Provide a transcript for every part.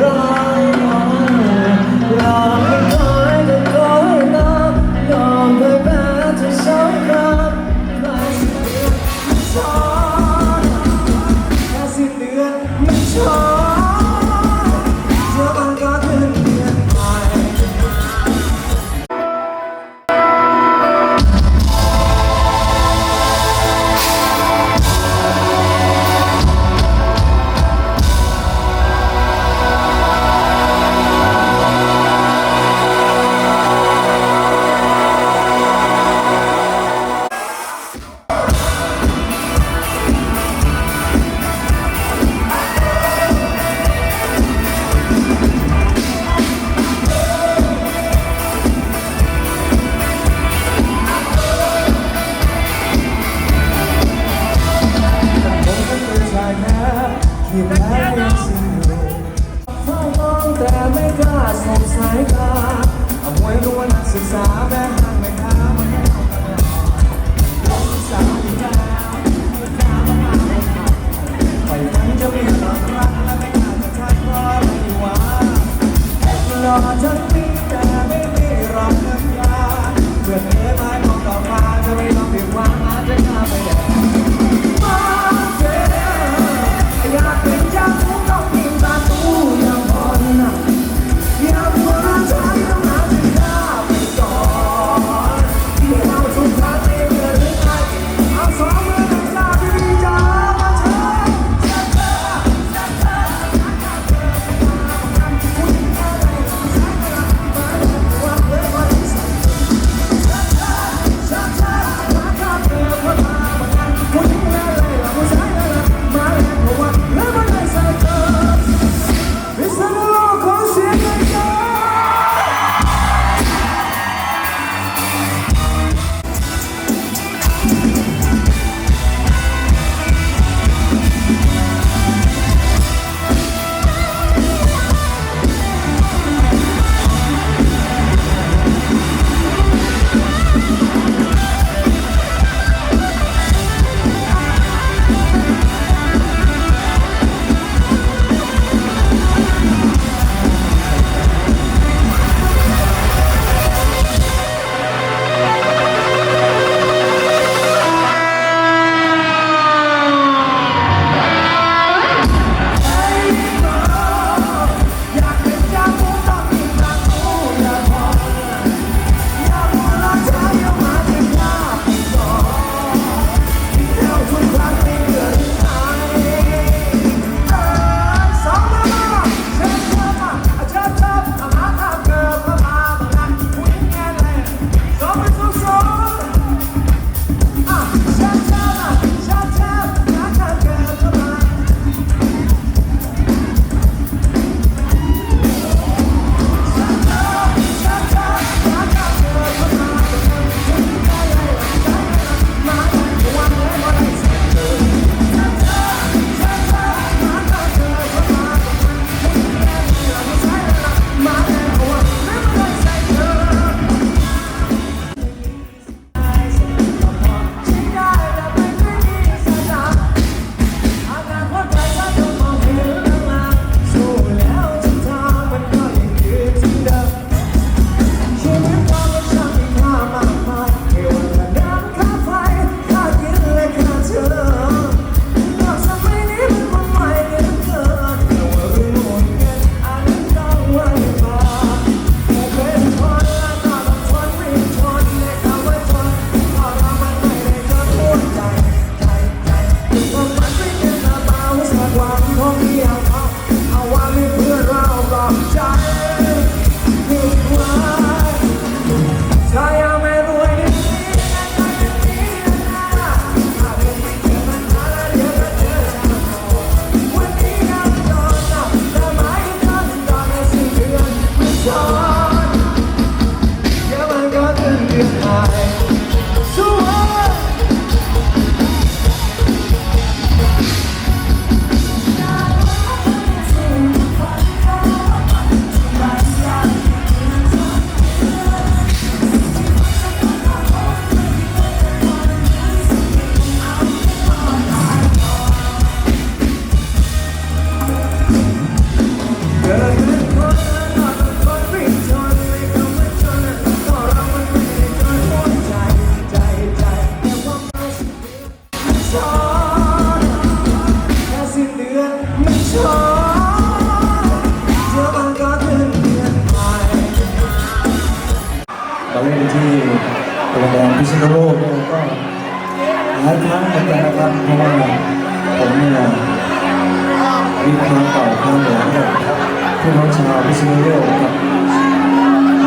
ต้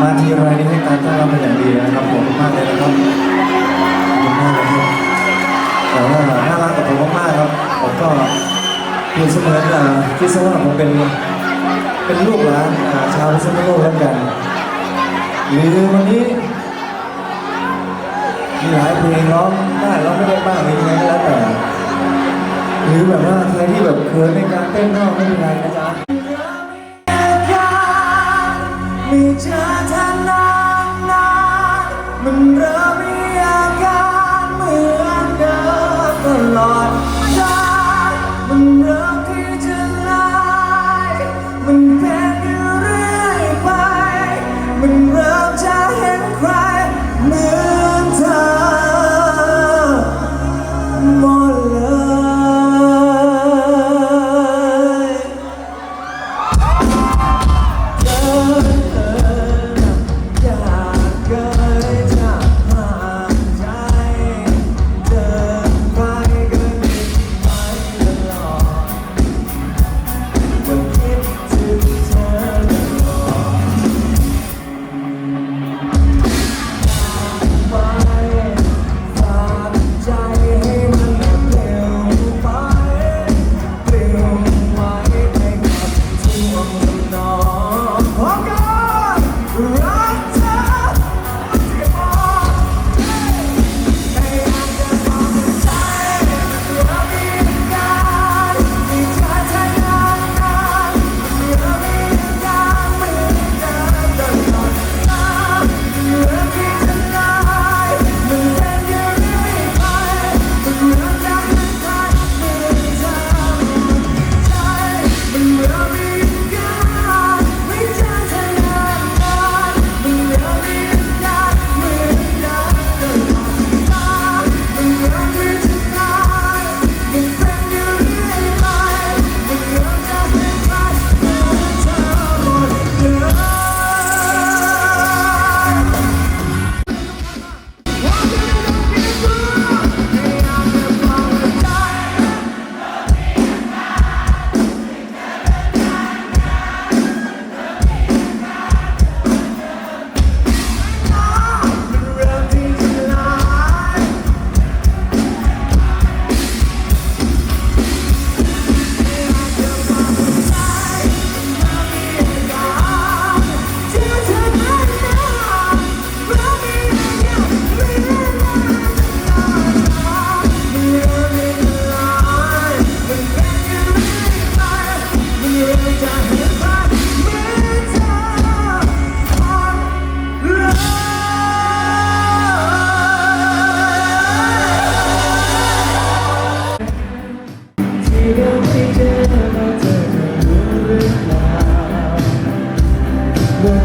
มาทีไรนี่ให้การต้อนรับเป็นอย่างดีนะครับผมมากเลยนะครับขอบคุณมากเลยครับแต่ว่าน่ารักกับผมมากๆครับผมก็เปรียบเสมอนอ่าคิดซะว่าผมเป็นเป็นลูกหลานอ่าชาวพิษณุโลกแล้วกันหรือวันนี้มีหลายเพลงร้องได้ร้องไม่ได้บ้างมียังไงก็แล้วแต่หรือแบบว่าใครที่แบบเขินในการเต้นก็ไม่เป็นไรนะจ๊ะมีเธอเท่า Memrami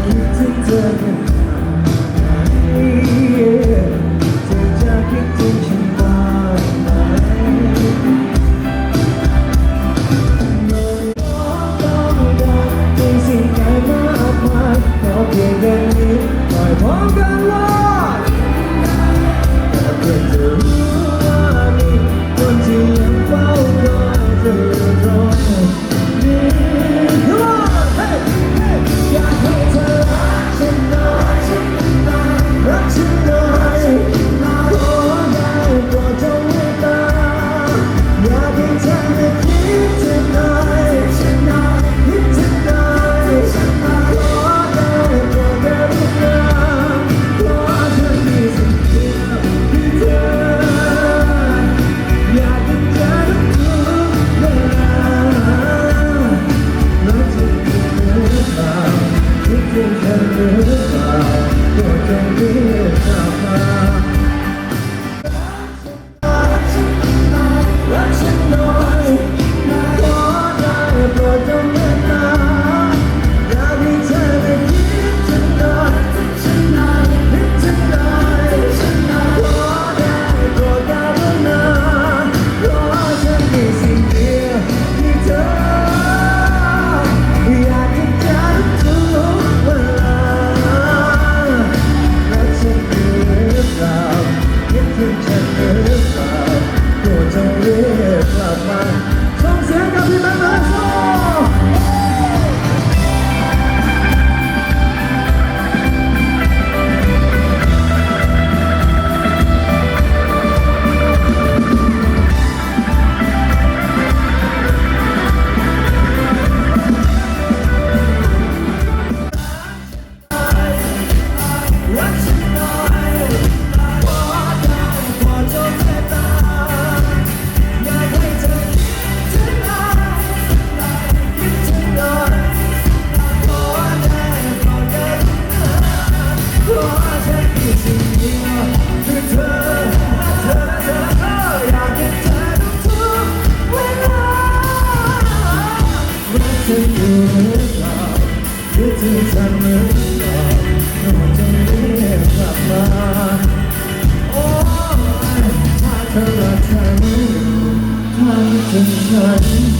คิดถึงเธอ the sun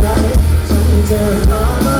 ไรฉันจะรอ